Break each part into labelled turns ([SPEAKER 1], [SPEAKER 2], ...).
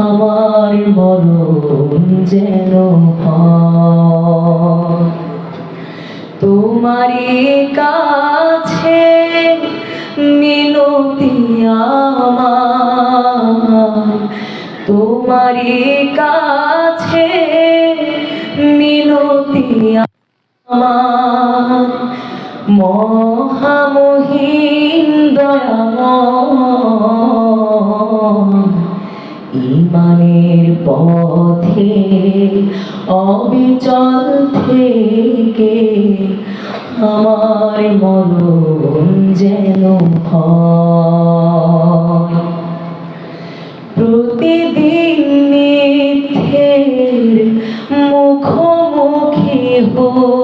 [SPEAKER 1] আমার মরণ যেন। তোমারই কাছে মিনতি আমার। তোমারই কাছে মিনতি আমার। মহামহিম দয়াময়। ইমানের পথে অবিচল থেকে আমার মরণ যেন প্রতিদিন মুখোমুখি হই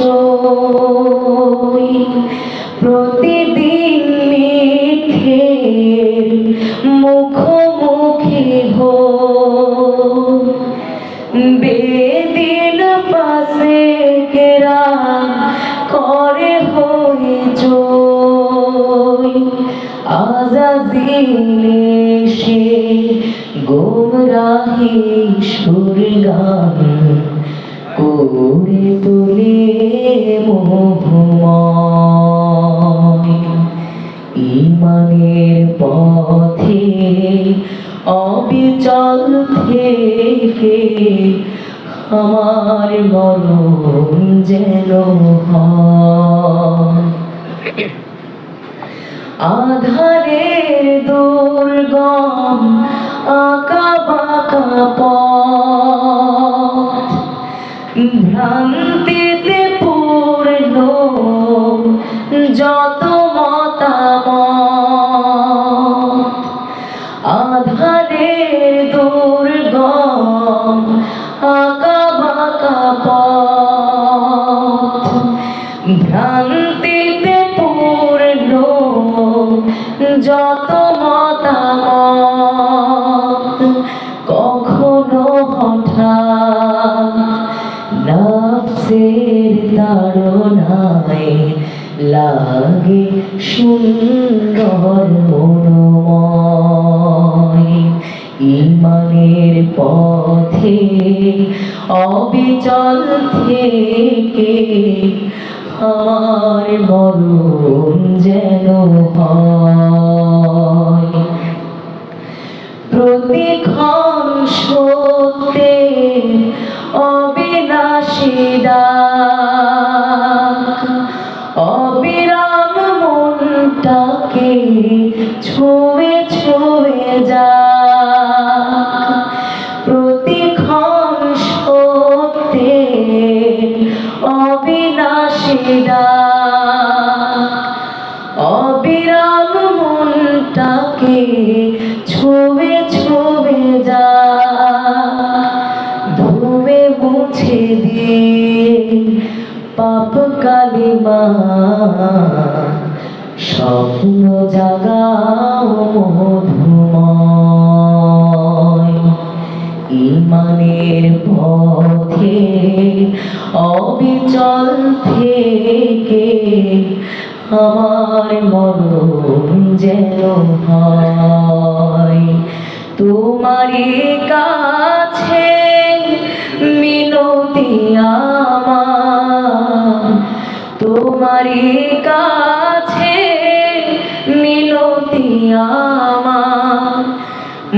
[SPEAKER 1] জয় প্রতিদিন মিথ্যের মুখোমুখি হই। বেদিন পাশে কেরা করে হই জয়। আজাদিলে সে গোমরাহি সুর গান করে তোলে ইমানের পথে অবিচল থেকে আমার মরণ যেন আধারের দুর্গম আঁকা বাঁকা ভ্রান্তিতে পূর্ণ যত মতামত আধারের দুর্গম আঁকা বাঁকা পথ। ভ্রান্তিতে পূর্ণ যত মতামত তাড়নায় লাগে সুন্দর ইমানের পথে অবিচল থেকে আমার মরণ যেন হয়। প্রতিক্ষণ সত্যে অবিনাশী ডাক ছুঁয়ে ছুঁয়ে যা। প্রতিক্ষণ সত্যে অবিনাশী অবিরাম মনটাকে ছুঁয়ে ছুঁয়ে যা। ধুয়ে মুছে দিয়ে পাপ কালিমা স্বপ্ন জাগাও মধুময়। ইমানের পথে, অবিচল থেকে আমার মরণ যেন হয়। তোমারই কাছে মিনতি আমার। তোমারই কাছে